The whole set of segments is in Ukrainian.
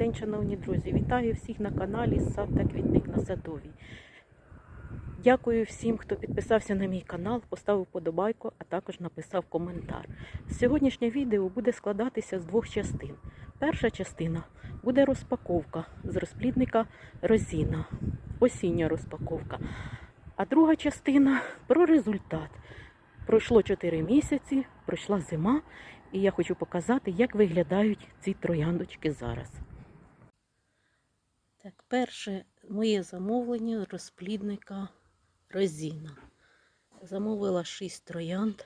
день, шановні друзі! Вітаю всіх на каналі Сад та Квітник на Садовій. Дякую всім, хто підписався на мій канал, поставив подобайку, а також написав коментар. Сьогоднішнє відео буде складатися з двох частин. Перша частина буде розпаковка з розплідника Розіна, осіння розпаковка. А друга частина про результат. Пройшло 4 місяці, пройшла зима, і я хочу показати, як виглядають ці трояндочки зараз. Так, перше моє замовлення розплідника Розіна. Замовила 6 троянд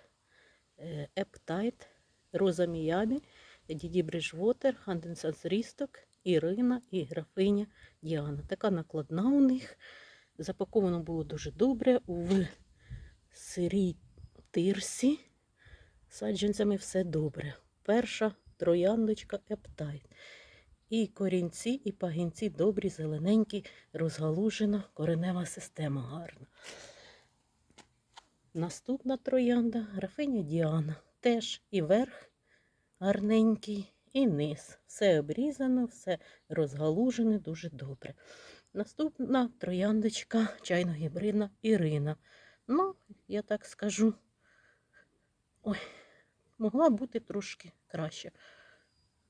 е, Ептайт, Роза Міябі, Діді Бриджвотер, Ханденсанс Рісток, Ірина і графиня Діана. Така накладна у них. Запаковано було дуже добре в сирій тирсі. Саджанцями все добре. Перша трояндочка Ептайт. І корінці, і пагінці добрі, зелененькі, розгалужена коренева система гарна. Наступна троянда графиня Діана. Теж і верх гарненький, і низ. Все обрізано, все розгалужене дуже добре. Наступна трояндочка чайно-гібридна Ірина. Ну, я так скажу, ой, могла бути трошки краще.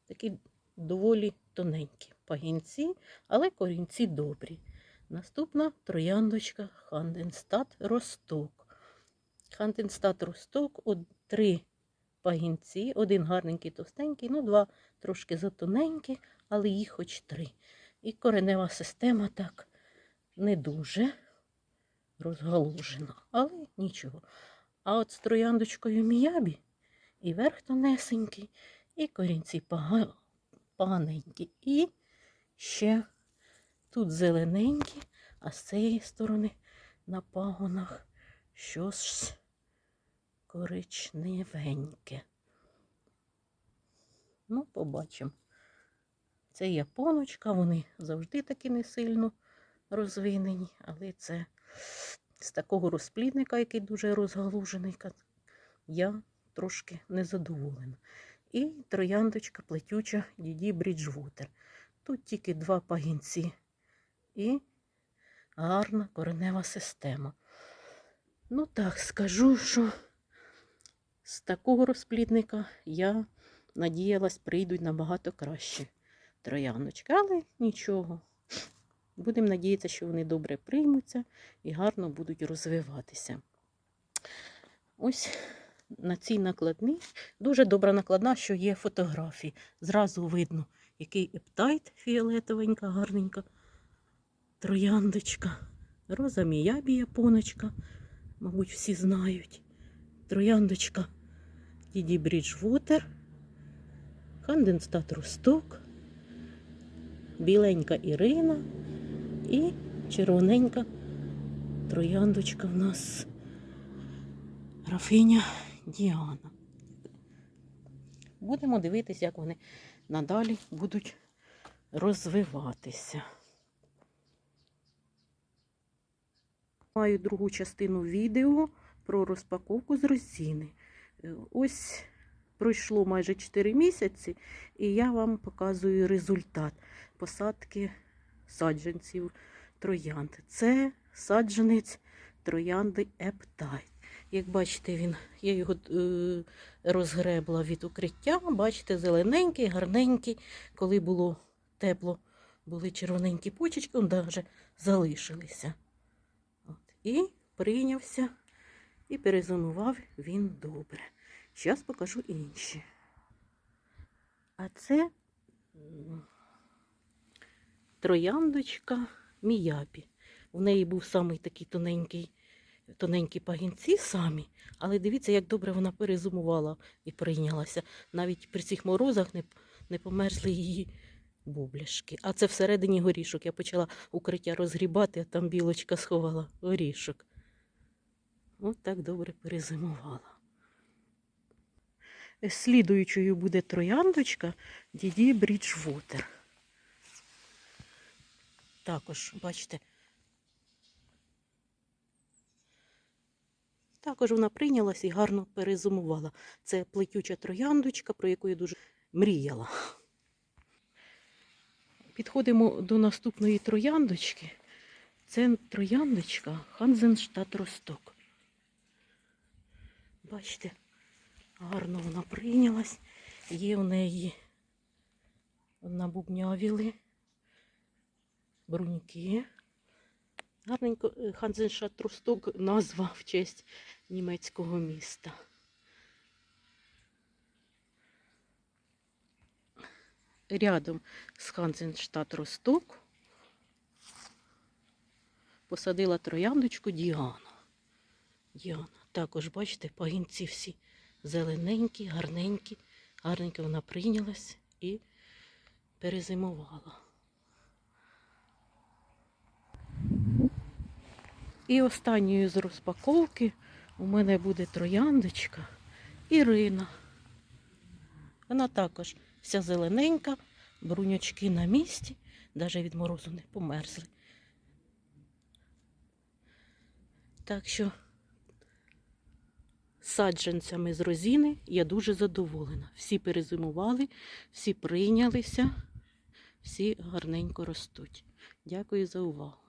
Такі доволі тоненькі пагінці, але корінці добрі. Наступна трояндочка Ханденстат Росток. Ханденстат Росток от три пагінці, один гарненький товстенький, ну два трошки затоненькі, але їх хоч три. І коренева система так не дуже розгалужена, але нічого. А от з трояндочкою міябі і верх тонесенький, і корінці пога- поганенькі. І ще тут зелененькі, а з цієї сторони на пагонах щось коричневеньке. Ну, побачимо. Це японочка, вони завжди такі не сильно розвинені, але це з такого розплідника, який дуже розгалужений, я трошки незадоволена. І трояндочка плетюча Діді Бріджвотер. Тут тільки два пагінці і гарна коренева система. Ну так, скажу, що з такого розплідника я надіялась, прийдуть набагато краще трояндочки, але нічого. Будемо надіятися, що вони добре приймуться і гарно будуть розвиватися. Ось на цій накладній дуже добра накладна, що є фотографії. Зразу видно, який ептайт фіолетовенька, гарненька, трояндочка, роза міябі японочка, мабуть, всі знають. Трояндочка. Діді Бріджвотер, Ханденстат Росток, біленька Ірина. І червоненька трояндочка в нас. Графиня Діана. Будемо дивитися, як вони надалі будуть розвиватися. Маю другу частину відео про розпаковку з розіни. Е, Ось пройшло майже 4 місяці, і я вам показую результат посадки саджанців троянд. Це саджанець троянди Ептайт. Як бачите, він, я його е, розгребла від укриття. Бачите, зелененький, гарненький. Коли було тепло, були червоненькі почечки, он навіть залишилися. От. І прийнявся, і перезонував він добре. Зараз покажу інші. А це трояндочка Міябі. У неї був самий такий тоненький, тоненькі пагінці самі, але дивіться, як добре вона перезумувала і прийнялася. Навіть при цих морозах не, не померзли її бубляшки. А це всередині горішок. Я почала укриття розгрібати, а там білочка сховала горішок. От так добре перезимувала. Слідуючою буде трояндочка Діді Бріджвотер. Також, бачите, також вона прийнялась і гарно перезимувала. Це плетюча трояндочка, про яку я дуже мріяла. Підходимо до наступної трояндочки. Це трояндочка Ханзенштадт Росток. Бачите, гарно вона прийнялась. Є у неї набубнявіли бруньки. Гарненько е, Ханзенштадт Росток назва в честь німецького міста. Рядом з Ханзенштадт Росток посадила трояндочку Діана. Діана. Також, бачите, пагінці всі зелененькі, гарненькі. Гарненько вона прийнялась і перезимувала. І останньою з розпаковки у мене буде трояндочка Ірина. Вона також вся зелененька, бруньочки на місці, навіть від морозу не померзли. Так що саджанцями з розіни я дуже задоволена. Всі перезимували, всі прийнялися, всі гарненько ростуть. Дякую за увагу.